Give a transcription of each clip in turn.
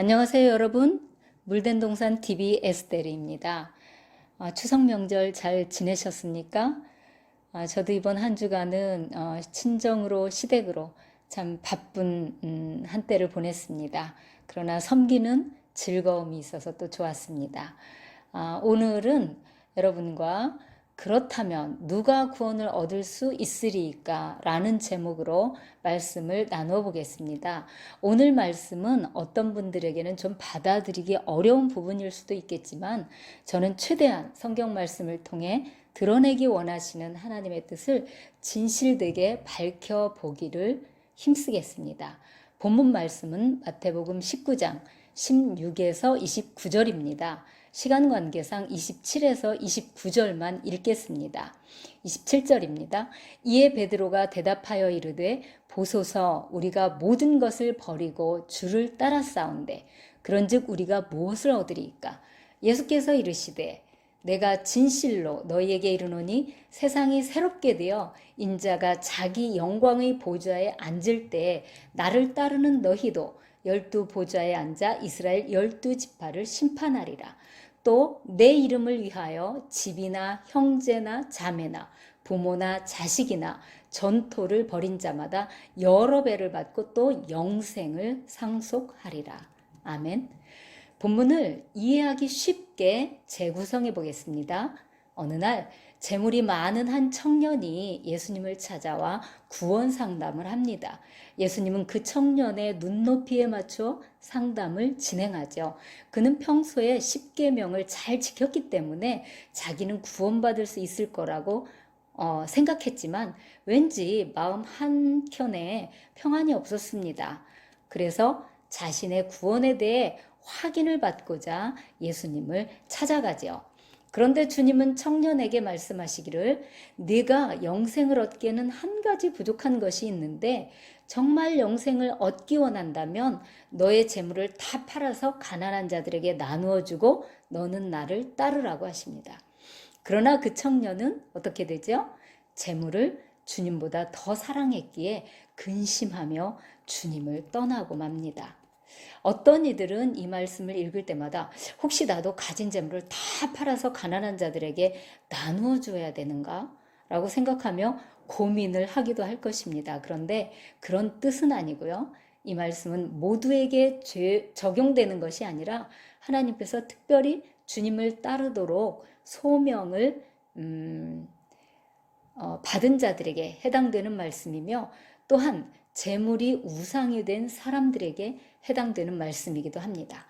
안녕하세요, 여러분. 물된 동산 TV 에스테르입니다. 아, 추석 명절 잘 지내셨습니까? 아, 저도 이번 한 주간은 어, 친정으로 시댁으로 참 바쁜 음, 한때를 보냈습니다. 그러나 섬기는 즐거움이 있어서 또 좋았습니다. 아, 오늘은 여러분과 그렇다면 누가 구원을 얻을 수 있으리까? 라는 제목으로 말씀을 나누어 보겠습니다. 오늘 말씀은 어떤 분들에게는 좀 받아들이기 어려운 부분일 수도 있겠지만 저는 최대한 성경 말씀을 통해 드러내기 원하시는 하나님의 뜻을 진실되게 밝혀보기를 힘쓰겠습니다. 본문 말씀은 마태복음 19장 16에서 29절입니다. 시간 관계상 27에서 29절만 읽겠습니다. 27절입니다. 이에 베드로가 대답하여 이르되 보소서 우리가 모든 것을 버리고 주를 따라 싸운데 그런즉 우리가 무엇을 얻으리까? 예수께서 이르시되 내가 진실로 너희에게 이르노니 세상이 새롭게 되어 인자가 자기 영광의 보좌에 앉을 때에 나를 따르는 너희도 열두 보좌에 앉아 이스라엘 열두 지파를 심판하리라. 또 내 이름을 위하여 집이나 형제나 자매나 부모나 자식이나 전토를 벌인 자마다 여러 배를 받고 또 영생을 상속하리라. 아멘. 본문을 이해하기 쉽게 재구성해 보겠습니다. 어느 날 재물이 많은 한 청년이 예수님을 찾아와 구원 상담을 합니다. 예수님은 그 청년의 눈높이에 맞춰 상담을 진행하죠. 그는 평소에 십계명을 잘 지켰기 때문에 자기는 구원받을 수 있을 거라고 어, 생각했지만 왠지 마음 한켠에 평안이 없었습니다. 그래서 자신의 구원에 대해 확인을 받고자 예수님을 찾아가죠. 그런데 주님은 청년에게 말씀하시기를 네가 영생을 얻기에는 한 가지 부족한 것이 있는데 정말 영생을 얻기 원한다면 너의 재물을 다 팔아서 가난한 자들에게 나누어 주고 너는 나를 따르라고 하십니다. 그러나 그 청년은 어떻게 되죠? 재물을 주님보다 더 사랑했기에 근심하며 주님을 떠나고 맙니다. 어떤 이들은 이 말씀을 읽을 때마다 혹시 나도 가진 재물을 다 팔아서 가난한 자들에게 나누어 줘야 되는가? 라고 생각하며 고민을 하기도 할 것입니다. 그런데 그런 뜻은 아니고요. 이 말씀은 모두에게 죄, 적용되는 것이 아니라 하나님께서 특별히 주님을 따르도록 소명을 음, 어, 받은 자들에게 해당되는 말씀이며 또한 재물이 우상이 된 사람들에게 해당되는 말씀이기도 합니다.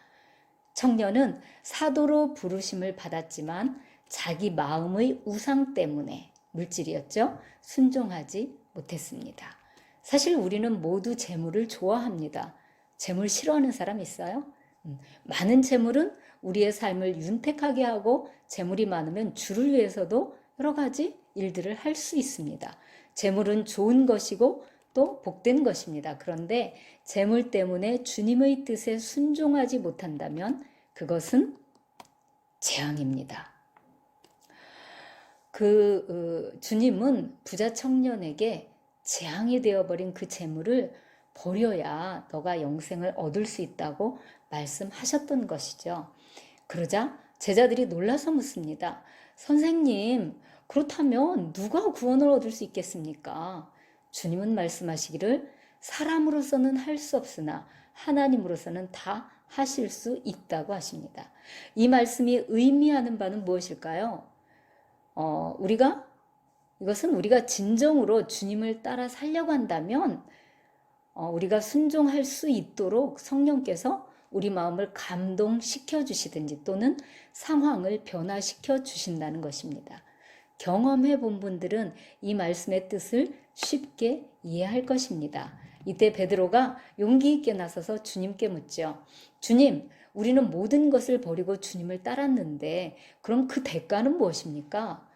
청년은 사도로 부르심을 받았지만 자기 마음의 우상 때문에 물질이었죠. 순종하지 못했습니다. 사실 우리는 모두 재물을 좋아합니다. 재물 싫어하는 사람 있어요? 음, 많은 재물은 우리의 삶을 윤택하게 하고 재물이 많으면 주를 위해서도 여러 가지 일들을 할 수 있습니다. 재물은 좋은 것이고 또 복된 것입니다. 그런데 재물 때문에 주님의 뜻에 순종하지 못한다면 그것은 재앙입니다. 그 어, 주님은 부자 청년에게 재앙이 되어버린 그 재물을 버려야 너가 영생을 얻을 수 있다고 말씀하셨던 것이죠. 그러자 제자들이 놀라서 묻습니다. 선생님, 그렇다면 누가 구원을 얻을 수 있겠습니까? 주님은 말씀하시기를 사람으로서는 할 수 없으나 하나님으로서는 다 하실 수 있다고 하십니다. 이 말씀이 의미하는 바는 무엇일까요? 어, 우리가 이것은 우리가 진정으로 주님을 따라 살려고 한다면 어, 우리가 순종할 수 있도록 성령께서 우리 마음을 감동시켜 주시든지 또는 상황을 변화시켜 주신다는 것입니다. 경험해 본 분들은 이 말씀의 뜻을 쉽게 이해할 것입니다. 이때 베드로가 용기 있게 나서서 주님께 묻죠. 주님, 우리는 모든 것을 버리고 주님을 따랐는데 그럼 그 대가는 무엇입니까?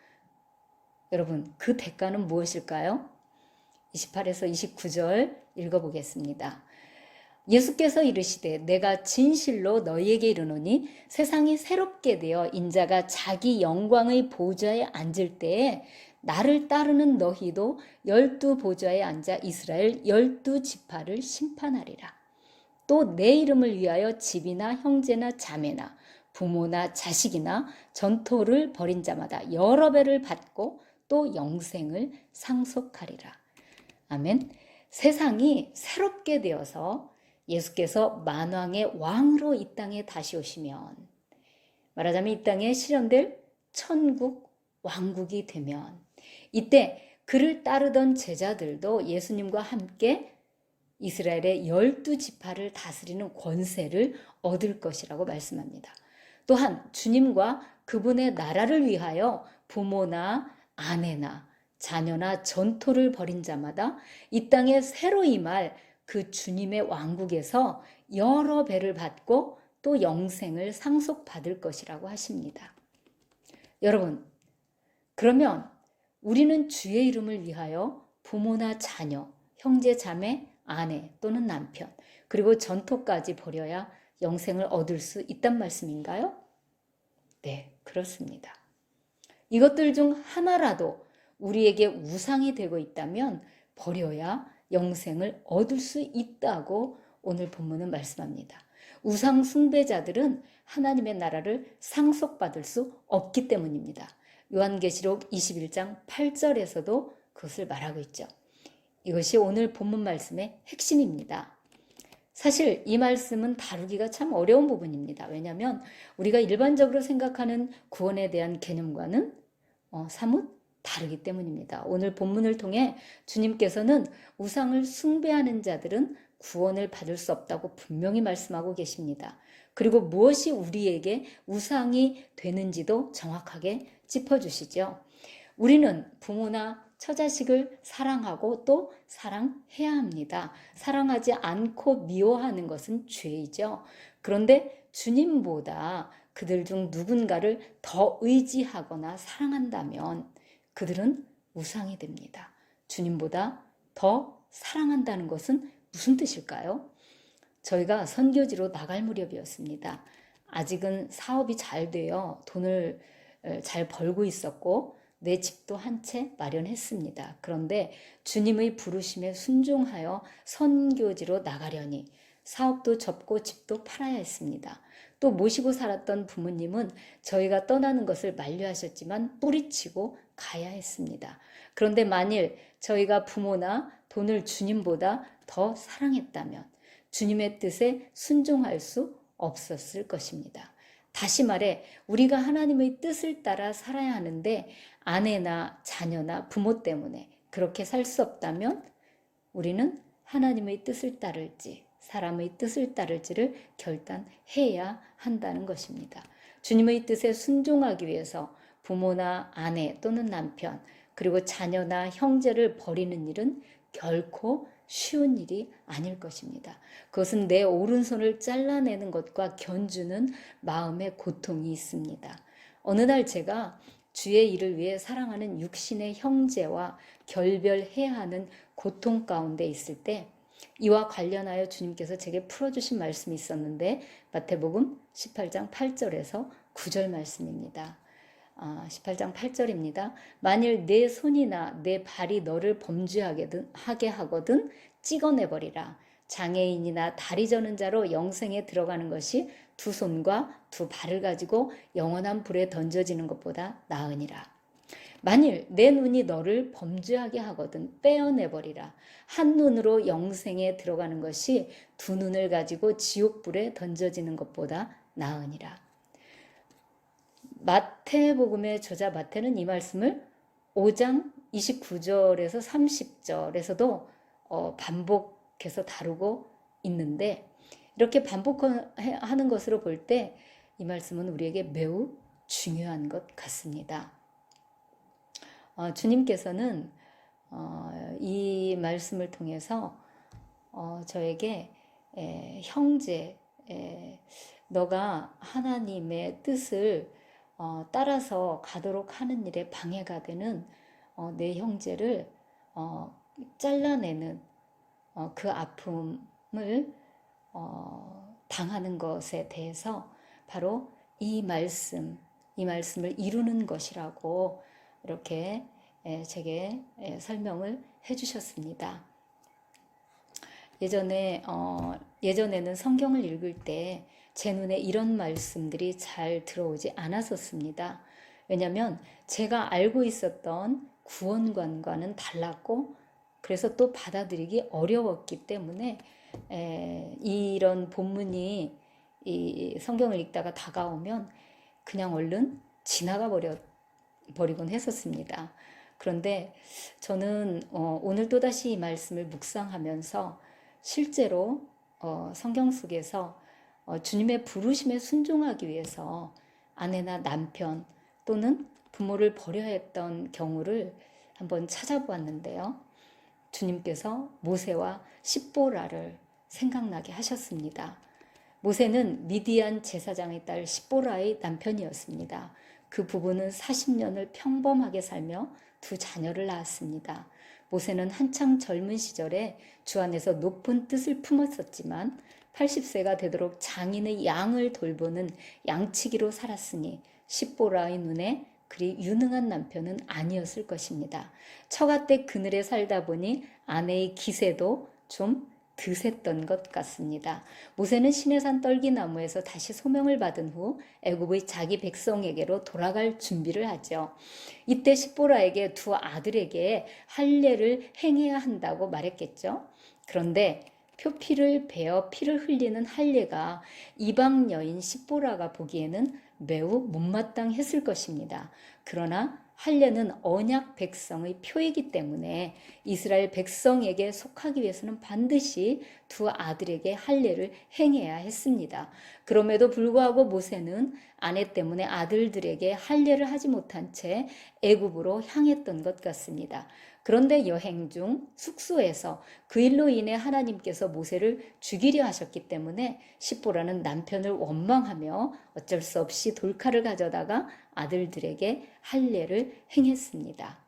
여러분, 그 대가는 무엇일까요? 28에서 29절 읽어보겠습니다. 예수께서 이르시되 내가 진실로 너희에게 이르노니 세상이 새롭게 되어 인자가 자기 영광의 보좌에 앉을 때에 나를 따르는 너희도 열두 보좌에 앉아 이스라엘 열두 지파를 심판하리라. 또 내 이름을 위하여 집이나 형제나 자매나 부모나 자식이나 전토를 벌인 자마다 여러 배를 받고 또 영생을 상속하리라. 아멘. 세상이 새롭게 되어서 예수께서 만왕의 왕으로 이 땅에 다시 오시면 말하자면 이 땅에 실현될 천국 왕국이 되면 이때 그를 따르던 제자들도 예수님과 함께 이스라엘의 열두 지파를 다스리는 권세를 얻을 것이라고 말씀합니다. 또한 주님과 그분의 나라를 위하여 부모나 아내나 자녀나 전토를 벌인 자마다 이 땅에 새로 임할 그 주님의 왕국에서 여러 배를 받고 또 영생을 상속받을 것이라고 하십니다. 여러분, 그러면 우리는 주의 이름을 위하여 부모나 자녀, 형제, 자매, 아내 또는 남편, 그리고 전토까지 버려야 영생을 얻을 수 있단 말씀인가요? 네, 그렇습니다. 이것들 중 하나라도 우리에게 우상이 되고 있다면 버려야 영생을 얻을 수 있다고 오늘 본문은 말씀합니다. 우상 숭배자들은 하나님의 나라를 상속받을 수 없기 때문입니다. 요한계시록 21장 8절에서도 그것을 말하고 있죠. 이것이 오늘 본문 말씀의 핵심입니다. 사실 이 말씀은 다루기가 참 어려운 부분입니다. 왜냐하면 우리가 일반적으로 생각하는 구원에 대한 개념과는 어, 사뭇 다르기 때문입니다. 오늘 본문을 통해 주님께서는 우상을 숭배하는 자들은 구원을 받을 수 없다고 분명히 말씀하고 계십니다. 그리고 무엇이 우리에게 우상이 되는지도 정확하게 짚어주시죠. 우리는 부모나 처자식을 사랑하고 또 사랑해야 합니다. 사랑하지 않고 미워하는 것은 죄이죠. 그런데 주님보다 그들 중 누군가를 더 의지하거나 사랑한다면 그들은 우상이 됩니다. 주님보다 더 사랑한다는 것은 무슨 뜻일까요? 저희가 선교지로 나갈 무렵이었습니다. 아직은 사업이 잘 되어 돈을 잘 벌고 있었고 내 집도 한 채 마련했습니다. 그런데 주님의 부르심에 순종하여 선교지로 나가려니 사업도 접고 집도 팔아야 했습니다. 또 모시고 살았던 부모님은 저희가 떠나는 것을 만류하셨지만 뿌리치고 가야 했습니다. 그런데 만일 저희가 부모나 돈을 주님보다 더 사랑했다면 주님의 뜻에 순종할 수 없었을 것입니다. 다시 말해, 우리가 하나님의 뜻을 따라 살아야 하는데 아내나 자녀나 부모 때문에 그렇게 살 수 없다면 우리는 하나님의 뜻을 따를지 사람의 뜻을 따를지를 결단해야 한다는 것입니다. 주님의 뜻에 순종하기 위해서 부모나 아내 또는 남편 그리고 자녀나 형제를 버리는 일은 결코 쉬운 일이 아닐 것입니다. 그것은 내 오른손을 잘라내는 것과 견주는 마음의 고통이 있습니다. 어느 날 제가 주의 일을 위해 사랑하는 육신의 형제와 결별해야 하는 고통 가운데 있을 때 이와 관련하여 주님께서 제게 풀어주신 말씀이 있었는데 마태복음 18장 8절에서 9절 말씀입니다. 아, 18장 8절입니다. 만일 내 손이나 내 발이 너를 범죄하게 하게 하거든 찍어내 버리라. 장애인이나 다리 저는 자로 영생에 들어가는 것이 두 손과 두 발을 가지고 영원한 불에 던져지는 것보다 나으니라. 만일 내 눈이 너를 범죄하게 하거든 빼어내 버리라. 한 눈으로 영생에 들어가는 것이 두 눈을 가지고 지옥 불에 던져지는 것보다 나으니라. 마태복음의 저자 마태는 이 말씀을 5장 29절에서 30절에서도 어, 반복해서 다루고 있는데 이렇게 반복하는 것으로 볼 때 이 말씀은 우리에게 매우 중요한 것 같습니다. 어, 주님께서는 어, 이 말씀을 통해서 어, 저에게 에, 형제, 에, 너가 하나님의 뜻을 어, 따라서 가도록 하는 일에 방해가 되는 어, 내 형제를 어, 잘라내는 어, 그 아픔을 어, 당하는 것에 대해서 바로 이 말씀, 이 말씀을 이루는 것이라고 이렇게 에, 제게 에, 설명을 해주셨습니다. 예전에 어, 예전에는 성경을 읽을 때 제 눈에 이런 말씀들이 잘 들어오지 않았었습니다. 왜냐하면 제가 알고 있었던 구원관과는 달랐고 그래서 또 받아들이기 어려웠기 때문에 에, 이런 본문이 이 성경을 읽다가 다가오면 그냥 얼른 지나가 버려 버리곤 했었습니다. 그런데 저는 어, 오늘 또다시 이 말씀을 묵상하면서 실제로 어, 성경 속에서 어, 주님의 부르심에 순종하기 위해서 아내나 남편 또는 부모를 버려야 했던 경우를 한번 찾아보았는데요. 주님께서 모세와 십보라를 생각나게 하셨습니다. 모세는 미디안 제사장의 딸 십보라의 남편이었습니다. 그 부부는 40년을 평범하게 살며 두 자녀를 낳았습니다. 모세는 한창 젊은 시절에 주 안에서 높은 뜻을 품었었지만 80세가 되도록 장인의 양을 돌보는 양치기로 살았으니 십보라의 눈에 그리 유능한 남편은 아니었을 것입니다. 때 그늘에 살다 보니 아내의 기세도 좀 드셌던 것 같습니다. 모세는 시내산 떨기나무에서 다시 소명을 받은 후 애굽의 자기 백성에게로 돌아갈 준비를 하죠. 이때 십보라에게 두 아들에게 할례를 행해야 한다고 말했겠죠. 그런데 표피를 베어 피를 흘리는 할례가 이방 여인 십보라가 보기에는 매우 못마땅했을 것입니다. 그러나 할례는 언약 백성의 표이기 때문에 이스라엘 백성에게 속하기 위해서는 반드시 두 아들에게 할례를 행해야 했습니다. 그럼에도 불구하고 모세는 아내 때문에 아들들에게 할례를 하지 못한 채 애굽으로 향했던 것 같습니다. 그런데 여행 중 숙소에서 그 일로 인해 하나님께서 모세를 죽이려 하셨기 때문에 십보라는 남편을 원망하며 어쩔 수 없이 돌칼을 가져다가 아들들에게 할례를 행했습니다.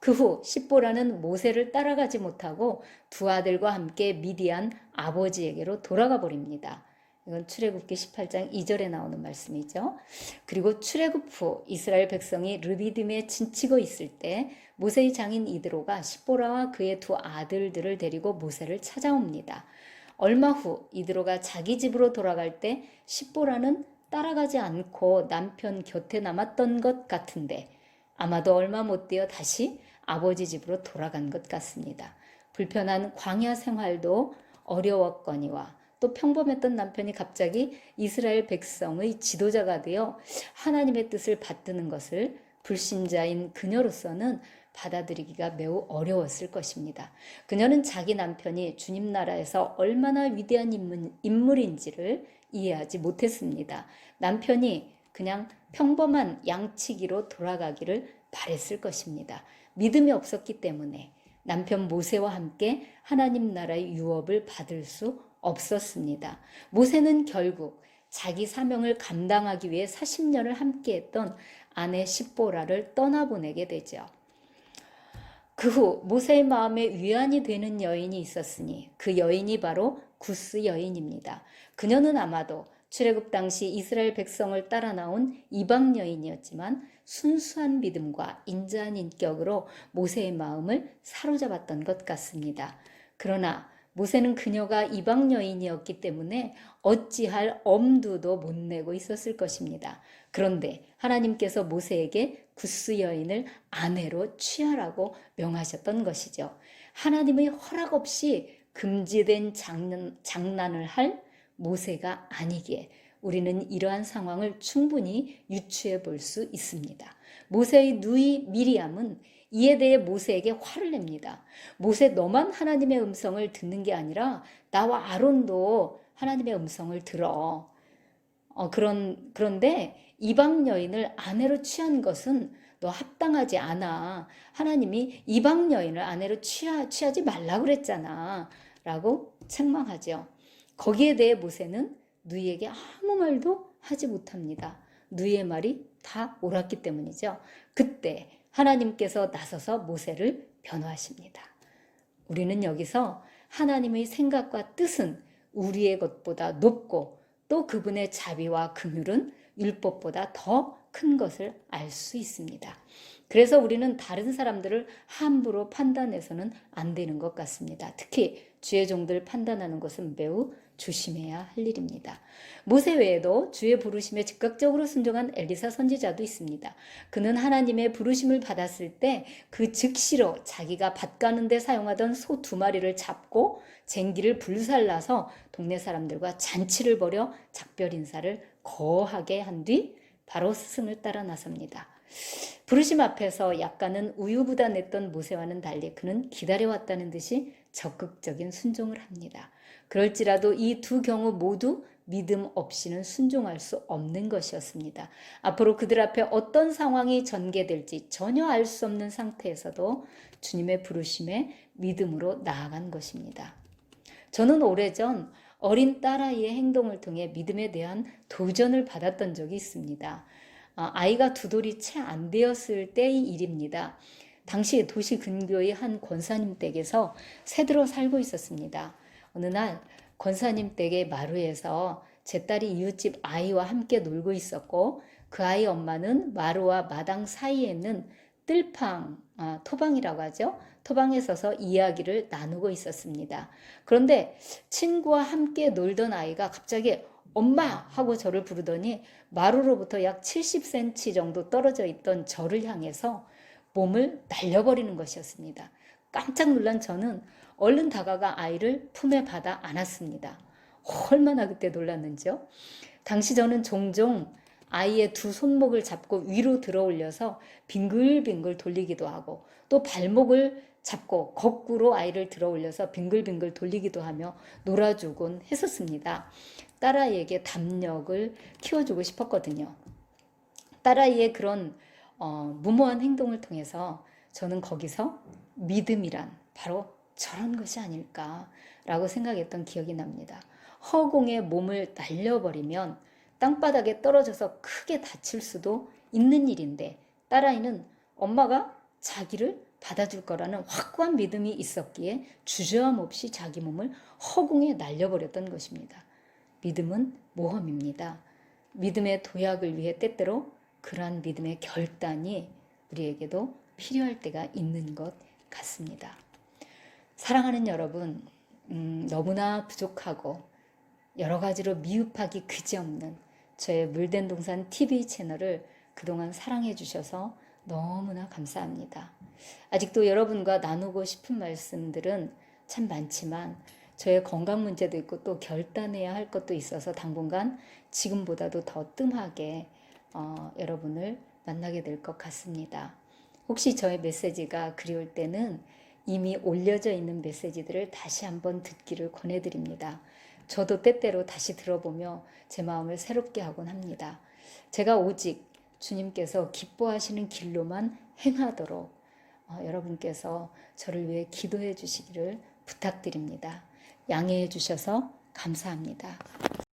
그후 십보라는 모세를 따라가지 못하고 두 아들과 함께 미디안 아버지에게로 돌아가 버립니다. 이건 출애굽기 18장 2절에 나오는 말씀이죠. 그리고 출애굽 후 이스라엘 백성이 르비딤에 진치고 있을 때 모세의 장인 이드로가 십보라와 그의 두 아들들을 데리고 모세를 찾아옵니다. 얼마 후 이드로가 자기 집으로 돌아갈 때 십보라는 따라가지 않고 남편 곁에 남았던 것 같은데 아마도 얼마 못 되어 다시 아버지 집으로 돌아간 것 같습니다. 불편한 광야 생활도 어려웠거니와 또 평범했던 남편이 갑자기 이스라엘 백성의 지도자가 되어 하나님의 뜻을 받드는 것을 불신자인 그녀로서는 받아들이기가 매우 어려웠을 것입니다. 그녀는 자기 남편이 주님 나라에서 얼마나 위대한 인물, 인지를 이해하지 못했습니다. 남편이 그냥 평범한 양치기로 돌아가기를 바랬을 것입니다. 믿음이 없었기 때문에 남편 모세와 함께 하나님 나라의 유업을 받을 수 없었습니다. 모세는 결국 자기 사명을 감당하기 위해 40년을 함께했던 아내 십보라를 떠나보내게 되죠. 그 후 모세의 마음에 위안이 되는 여인이 있었으니 그 여인이 바로 구스 여인입니다. 그녀는 아마도 출애굽 당시 이스라엘 백성을 따라 나온 이방 여인이었지만 순수한 믿음과 인자한 인격으로 모세의 마음을 사로잡았던 것 같습니다. 그러나 모세는 그녀가 이방 여인이었기 때문에 어찌할 엄두도 못 내고 있었을 것입니다. 그런데 하나님께서 모세에게 구스 여인을 아내로 취하라고 명하셨던 것이죠. 하나님의 허락 없이 금지된 장난, 장난을 할 모세가 아니기에 우리는 이러한 상황을 충분히 유추해 볼 수 있습니다. 모세의 누이 미리암은 이에 대해 모세에게 화를 냅니다. 모세 너만 하나님의 음성을 듣는 게 아니라 나와 아론도 하나님의 음성을 들어. 어, 그런 그런데 이방 여인을 아내로 취한 것은 너 합당하지 않아. 하나님이 이방 여인을 아내로 취하, 취하지 말라 그랬잖아. 라고 책망하죠. 거기에 대해 모세는 누이에게 아무 말도 하지 못합니다. 누이의 말이 다 옳았기 때문이죠. 그때 하나님께서 나서서 모세를 변호하십니다. 우리는 여기서 하나님의 생각과 뜻은 우리의 것보다 높고 또 그분의 자비와 긍휼은 율법보다 더 큰 것을 알 수 있습니다. 그래서 우리는 다른 사람들을 함부로 판단해서는 안 되는 것 같습니다. 특히 주의 종들 판단하는 것은 매우 조심해야 할 일입니다. 모세 외에도 주의 부르심에 즉각적으로 순종한 엘리사 선지자도 있습니다. 그는 하나님의 부르심을 받았을 때 그 즉시로 자기가 밭 가는데 사용하던 소 두 마리를 잡고 쟁기를 불살라서 동네 사람들과 잔치를 벌여 작별 인사를 거하게 한 뒤 바로 스승을 따라 나섭니다. 부르심 앞에서 약간은 우유부단했던 모세와는 달리 그는 기다려왔다는 듯이 적극적인 순종을 합니다. 그럴지라도 이 두 경우 모두 믿음 없이는 순종할 수 없는 것이었습니다. 앞으로 그들 앞에 어떤 상황이 전개될지 전혀 알 수 없는 상태에서도 주님의 부르심에 믿음으로 나아간 것입니다. 저는 오래전 어린 딸아이의 행동을 통해 믿음에 대한 도전을 받았던 적이 있습니다. 아, 아이가 두 돌이 채 안 되었을 때의 일입니다. 당시 도시 근교의 한 권사님 댁에서 새들어 살고 있었습니다. 어느 날 권사님 댁의 마루에서 제 딸이 이웃집 아이와 함께 놀고 있었고 그 아이 엄마는 마루와 마당 사이에 있는 뜰팡, 아, 토방이라고 하죠. 토방에 서서 이야기를 나누고 있었습니다. 그런데 친구와 함께 놀던 아이가 갑자기 엄마 하고 저를 부르더니 마루로부터 약 70cm 정도 떨어져 있던 저를 향해서 몸을 날려버리는 것이었습니다. 깜짝 놀란 저는 얼른 다가가 아이를 품에 받아 안았습니다. 얼마나 그때 놀랐는지요. 당시 저는 종종 아이의 두 손목을 잡고 위로 들어 올려서 빙글빙글 돌리기도 하고 또 발목을 잡고 거꾸로 아이를 들어 올려서 빙글빙글 돌리기도 하며 놀아주곤 했었습니다. 딸아이에게 담력을 키워주고 싶었거든요. 딸아이의 그런 어, 무모한 행동을 통해서 저는 거기서 믿음이란 바로 저런 것이 아닐까라고 생각했던 기억이 납니다. 허공에 몸을 날려버리면 땅바닥에 떨어져서 크게 다칠 수도 있는 일인데 딸아이는 엄마가 자기를 받아줄 거라는 확고한 믿음이 있었기에 주저함 없이 자기 몸을 허공에 날려버렸던 것입니다. 믿음은 모험입니다. 믿음의 도약을 위해 때때로 그러한 믿음의 결단이 우리에게도 필요할 때가 있는 것 같습니다. 사랑하는 여러분, 음, 너무나 부족하고 여러 가지로 미흡하기 그지없는 저의 물된 동산 TV 채널을 그동안 사랑해 주셔서 너무나 감사합니다. 아직도 여러분과 나누고 싶은 말씀들은 참 많지만 저의 건강 문제도 있고 또 결단해야 할 것도 있어서 당분간 지금보다도 더 뜸하게 어, 여러분을 만나게 될 것 같습니다. 혹시 저의 메시지가 그리울 때는 이미 올려져 있는 메시지들을 다시 한번 듣기를 권해드립니다. 저도 때때로 다시 들어보며 제 마음을 새롭게 하곤 합니다. 제가 오직 주님께서 기뻐하시는 길로만 행하도록 어, 여러분께서 저를 위해 기도해 주시기를 부탁드립니다. 양해해 주셔서 감사합니다.